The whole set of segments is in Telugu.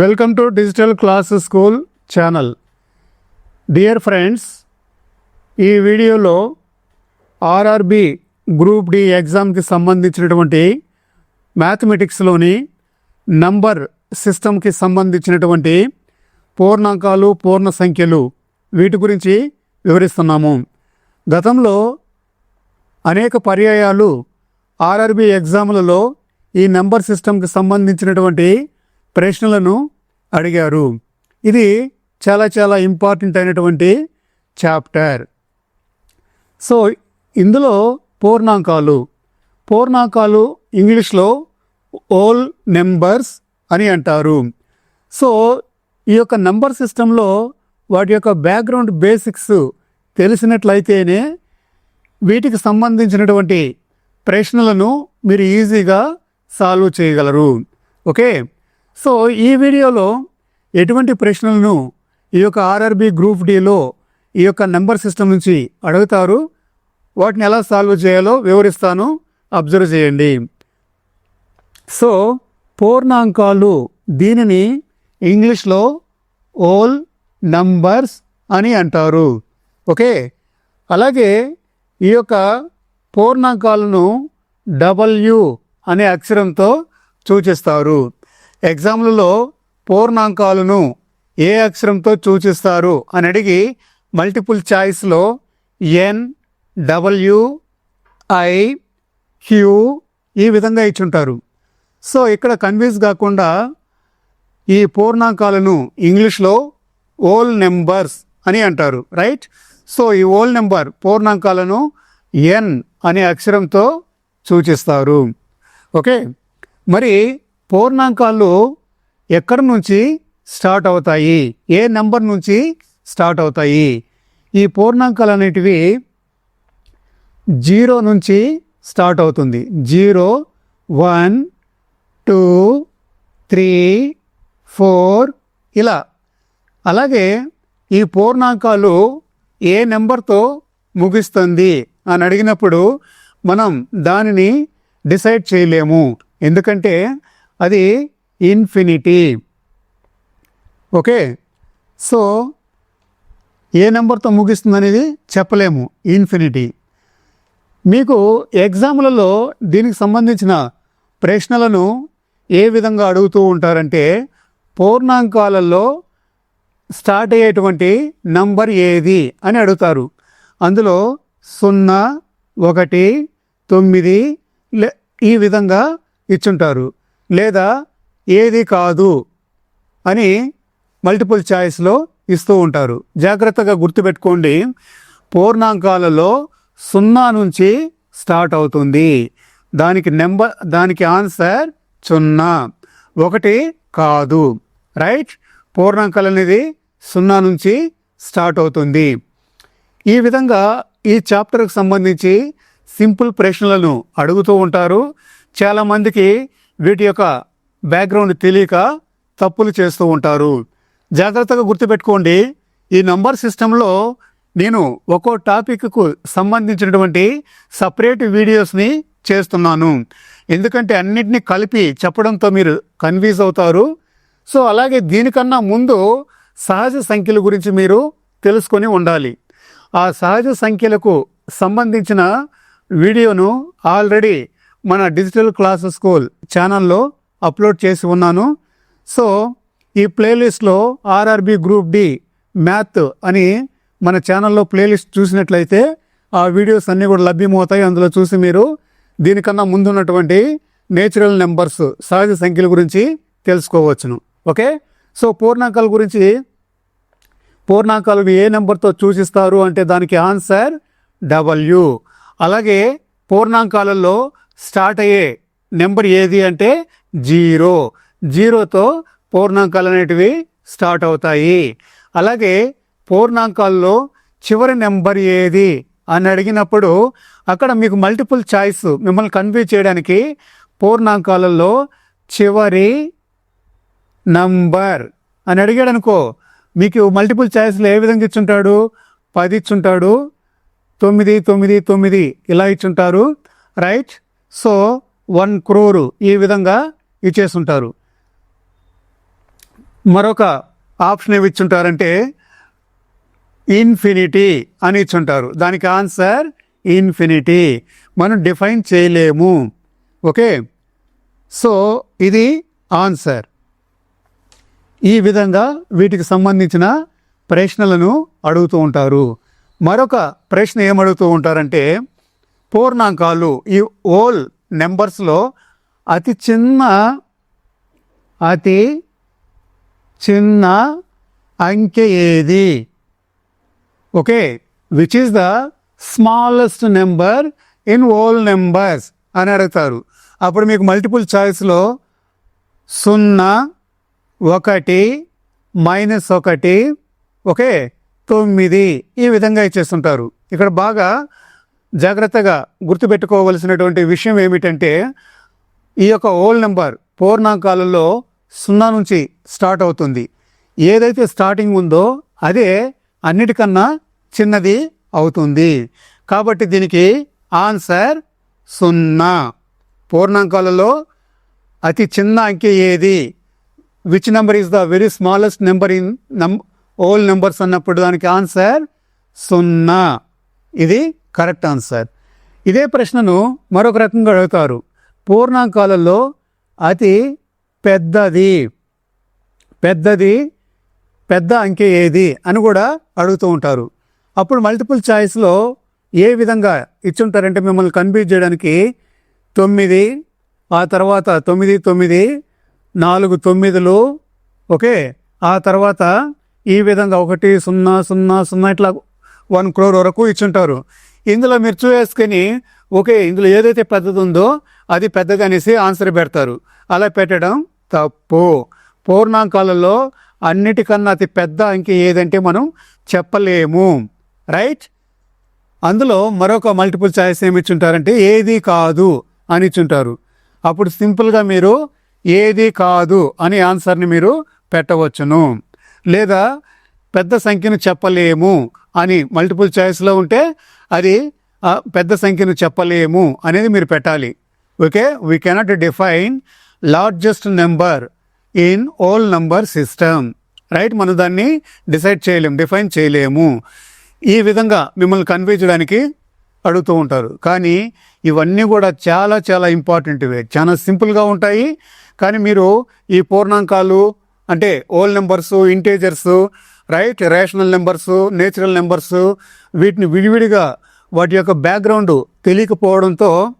Welcome to digital class school channel dear friends ఈ వీడియోలో ఆర్ఆర్బి గ్రూప్ డి ఎగ్జామ్కి సంబంధించినటువంటి మ్యాథమెటిక్స్లోని నంబర్ సిస్టమ్కి సంబంధించినటువంటి పూర్ణాంకాలు పూర్ణ సంఖ్యలు వీటి గురించి వివరిస్తున్నాము. గతంలో అనేక పర్యాయాలు ఆర్ఆర్బి ఎగ్జాములలో ఈ నెంబర్ సిస్టమ్కి సంబంధించినటువంటి ప్రశ్నలను అడిగారు. ఇది చాలా చాలా ఇంపార్టెంట్ అయినటువంటి చాప్టర్. సో ఇందులో పూర్ణాంకాలు. పూర్ణాంకాలు ఇంగ్లీష్లో ఓల్ నెంబర్స్ అని అంటారు. సో ఈ యొక్క నంబర్ సిస్టంలో వాటి యొక్క బ్యాక్గ్రౌండ్ బేసిక్స్ తెలిసినట్లయితేనే వీటికి సంబంధించినటువంటి ప్రశ్నలను మీరు ఈజీగా సాల్వ్ చేయగలరు. ఓకే? సో ఈ వీడియోలో ఎటువంటి ప్రశ్నలను ఈ యొక్క ఆర్ఆర్బి గ్రూప్ డిలో ఈ యొక్క నెంబర్ సిస్టమ్ నుంచి అడుగుతారు? వాటిని ఎలా సాల్వ్ చేయాలో వివరిస్తాను. అబ్జర్వ్ చేయండి. సో పూర్ణాంకాలు దీనిని ఇంగ్లీష్లో ఓల్ నంబర్స్ అని అంటారు. ఓకే? అలాగే ఈ యొక్క పూర్ణాంకాలను డబల్యూ అనే అక్షరంతో సూచిస్తారు. ఎగ్జామ్లలో పూర్ణాంకాలను ఏ అక్షరంతో సూచిస్తారు అని అడిగి మల్టిపుల్ చాయిస్లో ఎన్ డబ్ల్యూ ఐ క్యూ ఈ విధంగా ఇచ్చుంటారు. సో ఇక్కడ కన్ఫ్యూజ్ కాకుండా ఈ పూర్ణాంకాలను ఇంగ్లీష్లో ఓల్ నెంబర్స్ అని అంటారు రైట్? సో ఈ ఓల్ నెంబర్ పూర్ణాంకాలను ఎన్ అనే అక్షరంతో సూచిస్తారు. ఓకే? మరి పూర్ణాంకాలు ఎక్కడ నుంచి స్టార్ట్ అవుతాయి? ఏ నెంబర్ నుంచి స్టార్ట్ అవుతాయి? ఈ పూర్ణాంకాలు అనేటివి జీరో నుంచి స్టార్ట్ అవుతుంది. Zero one two three four ఇలా. అలాగే ఈ పూర్ణాంకాలు ఏ నెంబర్తో ముగిస్తుంది అని అడిగినప్పుడు మనం దానిని డిసైడ్ చేయలేము. ఎందుకంటే అది ఇన్ఫినిటీ. ఓకే? సో ఏ నెంబర్తో ముగిస్తుంది అనేది చెప్పలేము. ఇన్ఫినిటీ. మీకు ఎగ్జామ్లలో దీనికి సంబంధించిన ప్రశ్నలను ఏ విధంగా అడుగుతూ ఉంటారంటే పూర్ణాంకాలలో స్టార్ట్ అయ్యేటువంటి నంబర్ ఏది అని అడుగుతారు. అందులో సున్నా ఒకటి తొమ్మిది ఈ విధంగా ఇచ్చుంటారు. లేదా ఏది కాదు అని మల్టిపుల్ చాయిస్లో ఇస్తూ ఉంటారు. జాగ్రత్తగా గుర్తుపెట్టుకోండి పూర్ణాంకాలలో సున్నా నుంచి స్టార్ట్ అవుతుంది. దానికి నెంబర్ దానికి ఆన్సర్ సున్నా. ఒకటి కాదు. రైట్ పూర్ణాంకాలు అనేది సున్నా నుంచి స్టార్ట్ అవుతుంది. ఈ విధంగా ఈ చాప్టర్కి సంబంధించి సింపుల్ ప్రశ్నలను అడుగుతూ ఉంటారు. చాలామందికి వీటి యొక్క బ్యాక్గ్రౌండ్ తెలియక తప్పులు చేస్తూ ఉంటారు. జాగ్రత్తగా గుర్తుపెట్టుకోండి ఈ నంబర్ సిస్టంలో నేను ఒక్కో టాపిక్కు సంబంధించినటువంటి సపరేట్ వీడియోస్ని చేస్తున్నాను. ఎందుకంటే అన్నిటినీ కలిపి చెప్పడంతో మీరు కన్ఫ్యూజ్ అవుతారు. సో అలాగే దీనికన్నా ముందు సహజ సంఖ్యల గురించి మీరు తెలుసుకొని ఉండాలి. ఆ సహజ సంఖ్యలకు సంబంధించిన వీడియోను ఆల్రెడీ మన డిజిటల్ క్లాస్ స్కూల్ ఛానల్లో అప్లోడ్ చేసి ఉన్నాను. సో ఈ ప్లేలిస్ట్లో ఆర్ఆర్బి గ్రూప్ డి మ్యాథ్ అని మన ఛానల్లో ప్లేలిస్ట్ చూసినట్లయితే ఆ వీడియోస్ అన్నీ కూడా లభ్యమవుతాయి. అందులో చూసి మీరు దీనికన్నా ముందున్నటువంటి నేచురల్ నెంబర్స్ సహజ సంఖ్యల గురించి తెలుసుకోవచ్చును. ఓకే? సో పూర్ణాంకాల గురించి పూర్ణాంకాలను ఏ నెంబర్తో సూచిస్తారు అంటే దానికి ఆన్సర్ డబల్యూ అలాగే పూర్ణాంకాలలో స్టార్ట్ అయ్యే నెంబర్ ఏది అంటే జీరో. జీరోతో పూర్ణాంకాలు అనేటివి స్టార్ట్ అవుతాయి. అలాగే పూర్ణాంకాల్లో చివరి నెంబర్ ఏది అని అడిగినప్పుడు అక్కడ మీకు మల్టిపుల్ చాయిస్ మిమ్మల్ని కన్ఫ్యూజ్ చేయడానికి పూర్ణాంకాలలో చివరి నంబర్ అని అడిగాడు అనుకో మీకు మల్టిపుల్ చాయిస్లో ఏ విధంగా ఇచ్చుంటాడు? పది ఇచ్చుంటాడు తొమ్మిది తొమ్మిది తొమ్మిది ఇలా ఇచ్చుంటారు. రైట్? సో వన్ క్రోరు ఈ విధంగా ఇచ్చేస్తుంటారు మరొక ఆప్షన్ ఏమి ఇచ్చుంటారంటే ఇన్ఫినిటీ అని ఇచ్చుంటారు. దానికి ఆన్సర్ ఇన్ఫినిటీ. మనం డిఫైన్ చేయలేము. ఓకే? సో ఇది ఆన్సర్. ఈ విధంగా వీటికి సంబంధించిన ప్రశ్నలను అడుగుతూ ఉంటారు. మరొక ప్రశ్న ఏమడుగుతూ ఉంటారంటే పూర్ణాంకాలు ఈ ఓల్ నెంబర్స్లో అతి చిన్న అతి చిన్న అంకె ఏది? Okay which is the smallest number in whole numbers అని అడుగుతారు. అప్పుడు మీకు మల్టిపుల్ చాయిస్లో సున్నా ఒకటి మైనస్ ఒకటి ఓకే తొమ్మిది ఈ విధంగా ఇచ్చేస్తుంటారు. ఇక్కడ బాగా జాగ్రత్తగా గుర్తుపెట్టుకోవలసినటువంటి విషయం ఏమిటంటే ఈ యొక్క ఓల్ నెంబర్ పూర్ణాంకాలలో సున్నా నుంచి స్టార్ట్ అవుతుంది. ఏదైతే స్టార్టింగ్ ఉందో అదే అన్నిటికన్నా చిన్నది అవుతుంది. కాబట్టి దీనికి ఆన్సర్ సున్నా. పూర్ణాంకాలలో అతి చిన్న అంకె ఏది? Which number is the very smallest number in నం ఓల్ నెంబర్స్ అన్నప్పుడు దానికి ఆన్సర్ సున్నా. ఇది కరెక్ట్ ఆన్సర్. ఇదే ప్రశ్నను మరొక రకంగా అడుగుతారు. పూర్ణాంకాలలో అతి పెద్దది. పెద్దది పెద్ద అంకె ఏది అని కూడా అడుగుతూ ఉంటారు. అప్పుడు మల్టిపుల్ చాయిస్లో ఏ విధంగా ఇచ్చుంటారంటే మిమ్మల్ని కన్ఫ్యూజ్ చేయడానికి తొమ్మిది ఆ తర్వాత తొమ్మిది తొమ్మిది నాలుగు తొమ్మిదిలు ఓకే? ఆ తర్వాత ఈ విధంగా ఒకటి సున్నా సున్నా సున్నా ఇట్లా వన్ క్రోర్ వరకు ఇచ్చుంటారు. ఇందులో మీరు చూసుకొని ఓకే ఇందులో ఏదైతే పెద్దది ఉందో అది పెద్దది అనేసి ఆన్సర్ పెడతారు. అలా పెట్టడం తప్పు. పూర్ణాంకాలలో అన్నిటికన్నా అతి పెద్ద అంకె ఏదంటే మనం చెప్పలేము. రైట్? అందులో మరొక మల్టిపుల్ చాయిస్ ఏమి ఇచ్చుంటారంటే ఏది కాదు అని ఇచ్చుంటారు. అప్పుడు సింపుల్గా మీరు ఏది కాదు అని ఆన్సర్ని మీరు పెట్టవచ్చును. లేదా పెద్ద సంఖ్యను చెప్పలేము అని మల్టిపుల్ చాయిస్లో ఉంటే అది పెద్ద సంఖ్యను చెప్పలేము అనేది మీరు పెట్టాలి. Okay? We cannot define largest number in whole number system right మనం దాన్ని డిసైడ్ చేయలేము డిఫైన్ చేయలేము. ఈ విధంగా మిమ్మల్ని కన్వే చేయడానికి అడుగుతూ ఉంటారు. కానీ ఇవన్నీ కూడా చాలా చాలా ఇంపార్టెంట్వే చాలా సింపుల్గా ఉంటాయి. కానీ మీరు ఈ పూర్ణాంకాలు అంటే whole numbers integers right? Rational numbers natural numbers వీటిని విడివిడిగా వాటి యొక్క బ్యాక్గ్రౌండ్ తెలియకపోవడంతో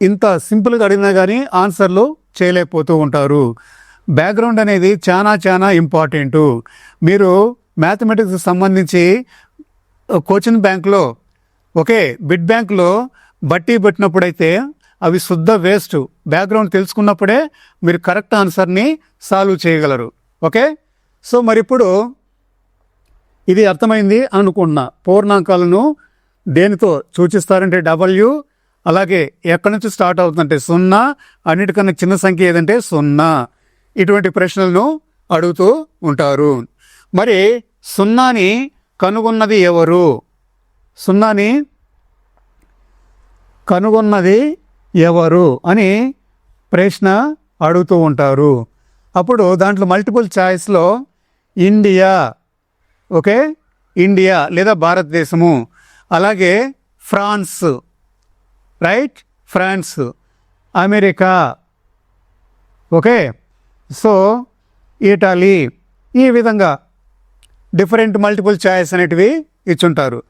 ఇంత సింపుల్గా అడిగినా కానీ ఆన్సర్లు చేయలేకపోతూ ఉంటారు. బ్యాక్గ్రౌండ్ అనేది చాలా చాలా ఇంపార్టెంట్. మీరు మ్యాథమెటిక్స్ సంబంధించి కోచింగ్ బ్యాంక్లో ఓకే బిడ్ బ్యాంక్లో బట్టి పెట్టినప్పుడైతే అవి శుద్ధ వేస్ట్. బ్యాక్గ్రౌండ్ తెలుసుకున్నప్పుడే మీరు కరెక్ట్ ఆన్సర్ని సాల్వ్ చేయగలరు. ఓకే? సో మరి ఇప్పుడు ఇది అర్థమైంది అనుకున్న. పూర్ణాంకాలను దేనితో సూచిస్తారంటే డబ్ల్యూ అలాగే ఎక్కడి నుంచి స్టార్ట్ అవుతుందంటే సున్నా అన్నిటికన్నా చిన్న సంఖ్య ఏదంటే సున్నా. ఇటువంటి ప్రశ్నలను అడుగుతూ ఉంటారు. మరి సున్నాని కనుగొన్నది ఎవరు? సున్నాని కనుగొన్నది ఎవరు అని ప్రశ్న అడుగుతూ ఉంటారు. అప్పుడు దాంట్లో మల్టిపుల్ చాయిస్లో ఇండియా ఓకే? ఇండియా లేదా భారతదేశము. అలాగే France. Right? France. America. Okay? So Italy. ఈ విధంగా డిఫరెంట్ మల్టిపుల్ ఛాయిస్ అనేటివి ఇచ్చుంటారు.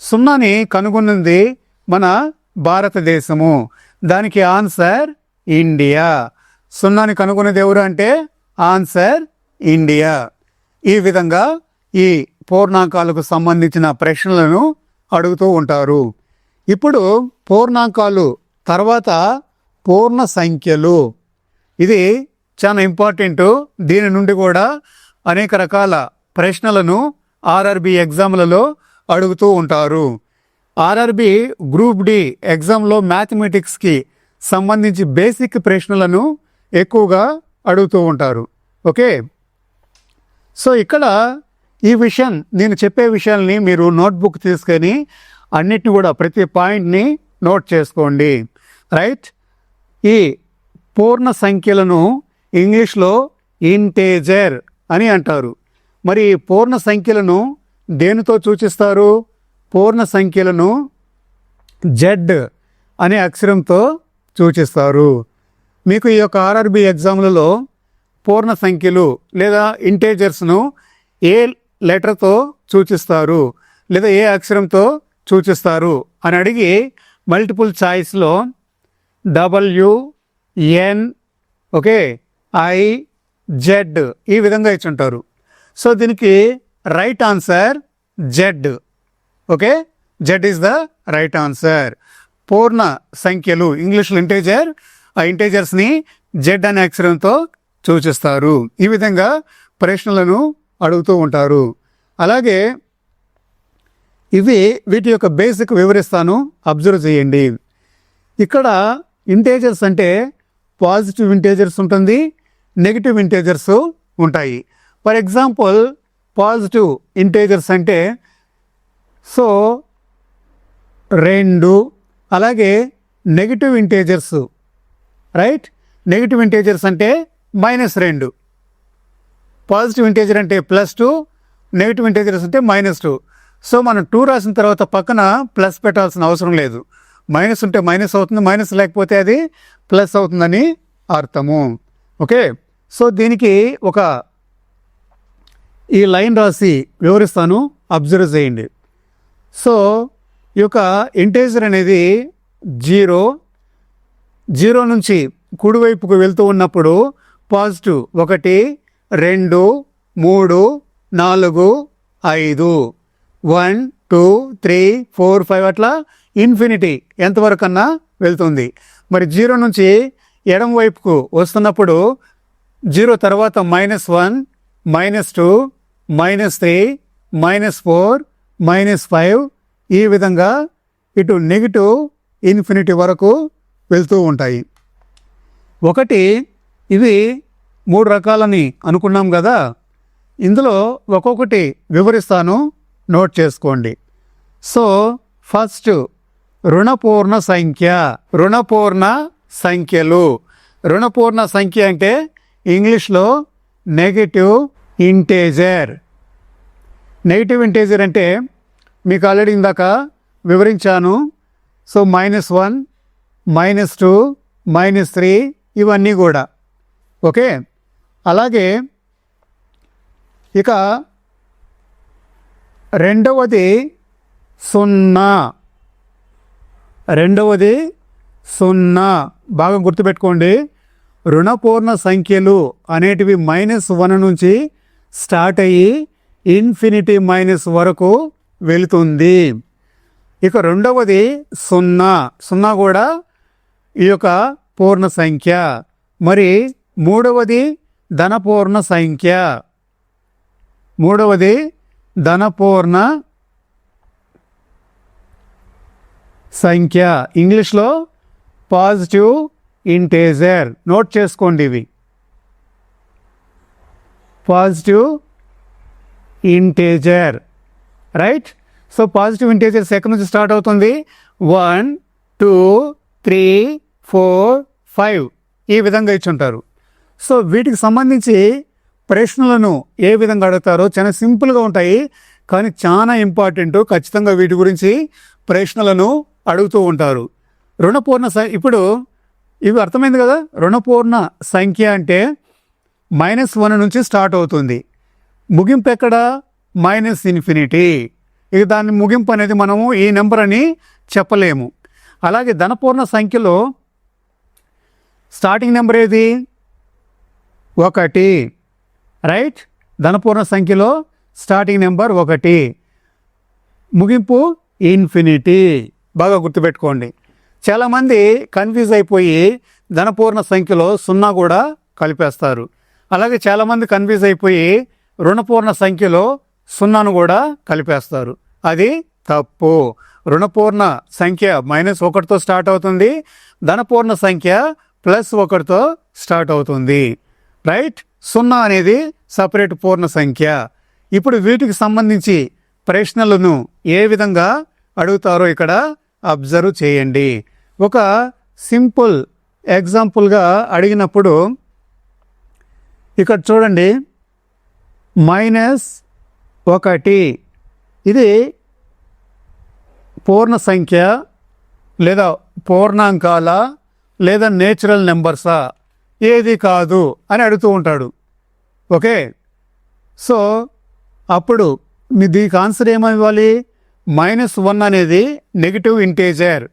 సున్నాని కనుగొన్నది మన భారతదేశము. దానికి ఆన్సర్ ఇండియా. సున్నాని కనుగొన్నది ఎవరు అంటే ఆన్సర్ ఇండియా. ఈ విధంగా ఈ పూర్ణాంకాలకు సంబంధించిన ప్రశ్నలను అడుగుతూ ఉంటారు. ఇప్పుడు పూర్ణాంకాలు తర్వాత పూర్ణ సంఖ్యలు. ఇది చాలా ఇంపార్టెంట్. దీని నుండి కూడా అనేక రకాల ప్రశ్నలను ఆర్ఆర్బి ఎగ్జామ్లలో అడుగుతూ ఉంటారు. ఆర్ఆర్బి గ్రూప్ డి ఎగ్జామ్లో మ్యాథమెటిక్స్కి సంబంధించి బేసిక్ ప్రశ్నలను ఎక్కువగా అడుగుతూ ఉంటారు. ఓకే? సో ఇక్కడ ఈ విషయం నేను చెప్పే విషయాల్ని మీరు నోట్బుక్ తీసుకొని అన్నిటిని కూడా ప్రతి పాయింట్ని నోట్ చేసుకోండి. రైట్? ఈ పూర్ణ సంఖ్యలను ఇంగ్లీష్లో ఇంటేజర్ అని అంటారు. మరి పూర్ణ సంఖ్యలను దేనితో సూచిస్తారు? పూర్ణ సంఖ్యలను జెడ్ అనే అక్షరంతో సూచిస్తారు. మీకు ఈ యొక్క ఆర్ఆర్బి ఎగ్జామ్లలో పూర్ణ సంఖ్యలు లేదా ఇంటేజర్స్ను ఏ లెటర్తో సూచిస్తారు లేదా ఏ అక్షరంతో సూచిస్తారు అని అడిగి multiple చాయిస్లో W N okay I Z ఈ విధంగా ఇచ్చుంటారు. సో దీనికి right answer Z. Okay Z is the right answer. పూర్ణ సంఖ్యలు ఇంగ్లీష్లో ఇంటేజర్ ఆ ఇంటేజర్స్ని జెడ్ అనే అక్షరంతో సూచిస్తారు. ఈ విధంగా ప్రశ్నలను అడుగుతూ ఉంటారు. అలాగే ఇవి వీటి యొక్క బేసిక్ వివరిస్తాను. అబ్జర్వ్ చేయండి. ఇక్కడ ఇంటేజర్స్ అంటే పాజిటివ్ ఇంటేజర్స్ ఉంటుంది నెగిటివ్ ఇంటేజర్స్ ఉంటాయి. ఫర్ ఎగ్జాంపుల్ పాజిటివ్ ఇంటేజర్స్ అంటే సో రెండు అలాగే negative integers right? Negative integers అంటే మైనస్ రెండు. పాజిటివ్ ఇంటేజర్ అంటే ప్లస్ టూ నెగిటివ్ ఇంటేజర్స్ అంటే మైనస్ టూ. సో మనం టూ రాసిన తర్వాత పక్కన ప్లస్ పెట్టాల్సిన అవసరం లేదు. మైనస్ ఉంటే మైనస్ అవుతుంది మైనస్ లేకపోతే అది ప్లస్ అవుతుందని అర్థము. ఓకే? సో దీనికి ఒక ఈ లైన్ రాసి వివరిస్తాను అబ్జర్వ్ చేయండి. సో ఈ యొక్క ఇంటేజర్ అనేది జీరో జీరో నుంచి కుడివైపుకు వెళ్తూ ఉన్నప్పుడు పాజిటివ్ ఒకటి రెండు మూడు నాలుగు ఐదు. One two three four five అట్లా ఇన్ఫినిటీ ఎంతవరకన్నా వెళ్తుంది. మరి జీరో నుంచి ఎడం వైపుకు వస్తున్నప్పుడు జీరో తర్వాత minus one minus two minus three minus four minus five ఈ విధంగా ఇటు నెగిటివ్ ఇన్ఫినిటీ వరకు వెళ్తూ ఉంటాయి. ఒకటి ఇవి మూడు రకాలని అనుకున్నాం కదా? ఇందులో ఒక్కొక్కటి వివరిస్తాను. నోట్ చేసుకోండి. సో ఫస్ట్ రుణపూర్ణ సంఖ్య. రుణపూర్ణ సంఖ్యలు. రుణపూర్ణ సంఖ్య అంటే ఇంగ్లీష్లో నెగటివ్ ఇంటేజర్ నెగిటివ్ ఇంటేజర్ అంటే మీకు ఆల్రెడీ ఇందాక వివరించాను. So minus one minus two minus three ఇవన్నీ కూడా. ఓకే అలాగే ఇక రెండవది సున్నా. రెండవది సున్నా. బాగా గుర్తుపెట్టుకోండి. రుణపూర్ణ సంఖ్యలు అనేటివి మైనస్ వన్ నుంచి స్టార్ట్ అయ్యి ఇన్ఫినిటీ మైనస్ వరకు వెళుతుంది. ఇక రెండవది సున్నా. సున్నా కూడా ఈ యొక్క పూర్ణ సంఖ్య. మరి మూడవది ధనపూర్ణ సంఖ్య. మూడవది ధనపూర్ణ సంఖ్య. ఇంగ్లీష్లో పాజిటివ్ ఇంటేజర్. నోట్ చేసుకోండి ఇవి. Positive integer. Right? So positive integers ఎక్కడి నుంచి స్టార్ట్ అవుతుంది. One two three four five. ఈ విధంగా ఇచ్చుంటారు. సో వీటికి సంబంధించి ప్రశ్నలను ఏ విధంగా అడుగుతారో చాలా సింపుల్గా ఉంటాయి. కానీ చాలా ఇంపార్టెంట్ ఖచ్చితంగా వీటి గురించి ప్రశ్నలను అడుగుతూ ఉంటారు. రుణపూర్ణ సంఖ్య ఇప్పుడు ఇవి అర్థమైంది కదా? రుణపూర్ణ సంఖ్య అంటే మైనస్ వన్ నుంచి స్టార్ట్ అవుతుంది. ముగింపు ఎక్కడ? Minus infinity. ఇక దాని ముగింపు అనేది మనము ఈ నెంబర్ అని చెప్పలేము. అలాగే ధనపూర్ణ సంఖ్యలో స్టార్టింగ్ నెంబర్ ఏది? ఒకటి. రైట్? ధనపూర్ణ సంఖ్యలో స్టార్టింగ్ నెంబర్ ఒకటి. ముగింపు ఇన్ఫినిటీ. బాగా గుర్తుపెట్టుకోండి. చాలామంది కన్ఫ్యూజ్ అయిపోయి ధనపూర్ణ సంఖ్యలో సున్నా కూడా కలిపేస్తారు. అలాగే చాలామంది కన్ఫ్యూజ్ అయిపోయి రుణపూర్ణ సంఖ్యలో సున్నాను కూడా కలిపేస్తారు. అది తప్పు. రుణపూర్ణ సంఖ్య మైనస్ ఒకటితో స్టార్ట్ అవుతుంది. ధనపూర్ణ సంఖ్య ప్లస్ ఒకటితో స్టార్ట్ అవుతుంది. రైట్? సున్నా అనేది సపరేట్ పూర్ణ సంఖ్య. ఇప్పుడు వీటికి సంబంధించి ప్రశ్నలను ఏ విధంగా అడుగుతారో ఇక్కడ అబ్జర్వ్ చేయండి. ఒక సింపుల్ ఎగ్జాంపుల్గా అడిగినప్పుడు ఇక్కడ చూడండి. మైనస్ ఒకటి. ఇది పూర్ణ సంఖ్య లేదా పూర్ణాంకాల లేదా నేచురల్ నెంబర్సా? ఏది కాదు అని అడుగుతూ ఉంటాడు. ఓకే? సో అప్పుడు మీ దీనికి ఆన్సర్ ఏమని ఇవ్వాలి మైనస్ వన్ అనేది నెగిటివ్ ఇంటేజర్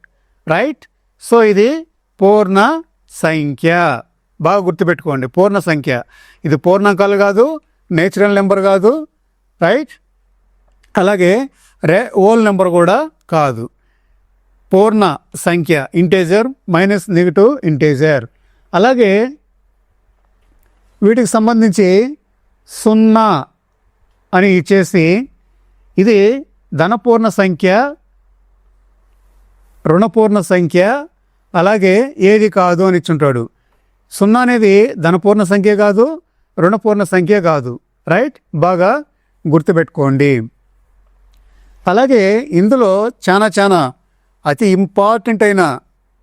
రైట్? సో ఇది పూర్ణ సంఖ్య. బాగా గుర్తుపెట్టుకోండి పూర్ణ సంఖ్య. ఇది పూర్ణాంకాలు కాదు నేచురల్ నెంబర్ కాదు రైట్? అలాగే రే ఓల్ నెంబర్ కూడా కాదు. పూర్ణ సంఖ్య ఇంటేజర్ మైనస్ నెగిటివ్ ఇంటేజర్. అలాగే వీటికి సంబంధించి సున్నా అని ఇచ్చేసి ఇది ధనపూర్ణ సంఖ్య రుణపూర్ణ సంఖ్య అలాగే ఏది కాదు అని ఇచ్చుంటాడు. సున్నా అనేది ధనపూర్ణ సంఖ్య కాదు రుణపూర్ణ సంఖ్య కాదు. రైట్? బాగా గుర్తుపెట్టుకోండి. అలాగే ఇందులో చాలా చాలా అతి ఇంపార్టెంట్ అయిన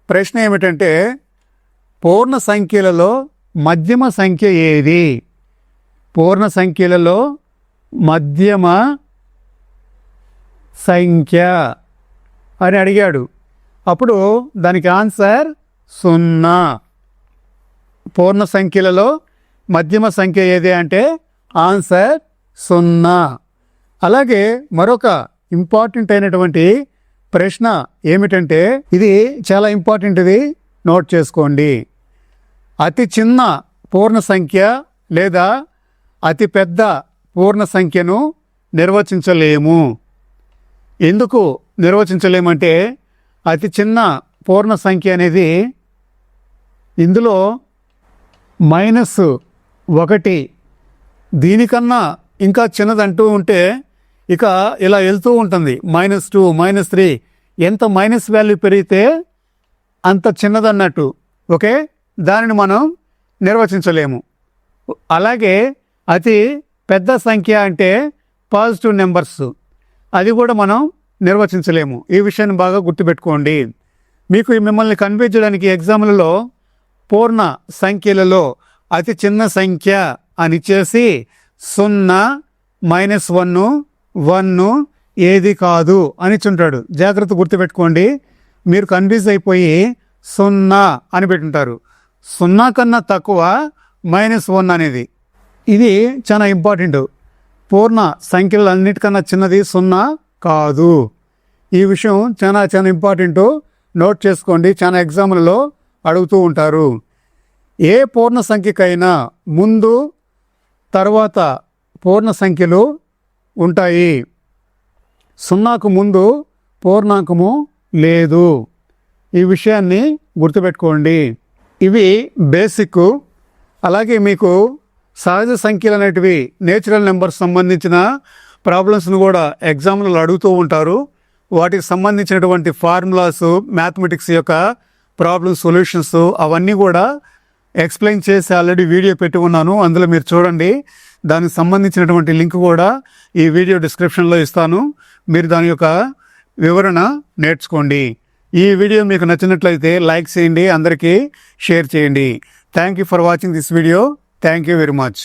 ప్రశ్న ఏమిటంటే పూర్ణ సంఖ్యలలో మధ్యమ సంఖ్య ఏది? పూర్ణ సంఖ్యలలో మధ్యమ సంఖ్య అని అడిగాడు. అప్పుడు దానికి ఆన్సర్ సున్నా. పూర్ణ సంఖ్యలలో మధ్యమ సంఖ్య ఏది అంటే ఆన్సర్ సున్నా. అలాగే మరొక ఇంపార్టెంట్ అయినటువంటి ప్రశ్న ఏమిటంటే ఇది చాలా ఇంపార్టెంట్ ఇది. నోట్ చేసుకోండి. అతి చిన్న పూర్ణ సంఖ్య లేదా అతి పెద్ద పూర్ణ సంఖ్యను నిర్వచించలేము. ఎందుకు నిర్వచించలేమంటే అతి చిన్న పూర్ణ సంఖ్య అనేది ఇందులో మైనస్ ఒకటి. దీనికన్నా ఇంకా చిన్నదంటూ ఉంటే ఇక ఇలా వెళ్తూ ఉంటుంది. Minus two minus three. ఎంత మైనస్ వాల్యూ పెరిగితే అంత చిన్నదన్నట్టు. ఓకే? దానిని మనం నిర్వచించలేము. అలాగే అతి పెద్ద సంఖ్య అంటే పాజిటివ్ నెంబర్స్. అది కూడా మనం నిర్వచించలేము. ఈ విషయాన్ని బాగా గుర్తుపెట్టుకోండి. మీకు మిమ్మల్ని కన్ఫ్యూజ్ చేయడానికి ఎగ్జామ్లలో పూర్ణ సంఖ్యలలో అతి చిన్న సంఖ్య అని చేసి సున్నా మైనస్ వన్ వన్ ఏది కాదు అని చుంటాడు జాగ్రత్త గుర్తుపెట్టుకోండి. మీరు కన్ఫ్యూజ్ అయిపోయి సున్నా అని పెట్టుంటారు. సున్నా కన్నా తక్కువ మైనస్ వన్ అనేది. ఇది చాలా ఇంపార్టెంట్. పూర్ణ సంఖ్యలు అన్నిటికన్నా చిన్నది సున్నా కాదు. ఈ విషయం చాలా చాలా ఇంపార్టెంట్. నోట్ చేసుకోండి. చాలా ఎగ్జామ్లలో అడుగుతూ ఉంటారు. ఏ పూర్ణ సంఖ్యకైనా ముందు తర్వాత పూర్ణ సంఖ్యలు ఉంటాయి. సున్నాకు ముందు పూర్ణాంకము లేదు. ఈ విషయాన్ని గుర్తుపెట్టుకోండి. ఇవి బేసిక్ అలాగే మీకు సహజ సంఖ్యలు అనేటివి నేచురల్ నెంబర్స్ సంబంధించిన ప్రాబ్లమ్స్ను కూడా ఎగ్జామ్లలో అడుగుతూ ఉంటారు. వాటికి సంబంధించినటువంటి ఫార్ములాస్ మ్యాథమెటిక్స్ యొక్క ప్రాబ్లమ్ సొల్యూషన్స్ అవన్నీ కూడా ఎక్స్ప్లెయిన్ చేసి ఆల్రెడీ వీడియో పెట్టి ఉన్నాను. అందులో మీరు చూడండి. దానికి సంబంధించినటువంటి లింక్ కూడా ఈ వీడియో డిస్క్రిప్షన్లో ఇస్తాను. మీరు దాని యొక్క వివరణ నేర్చుకోండి. ఈ వీడియో మీకు నచ్చినట్లయితే లైక్ చేయండి అందరికీ షేర్ చేయండి. Thank you for watching this video thank you very much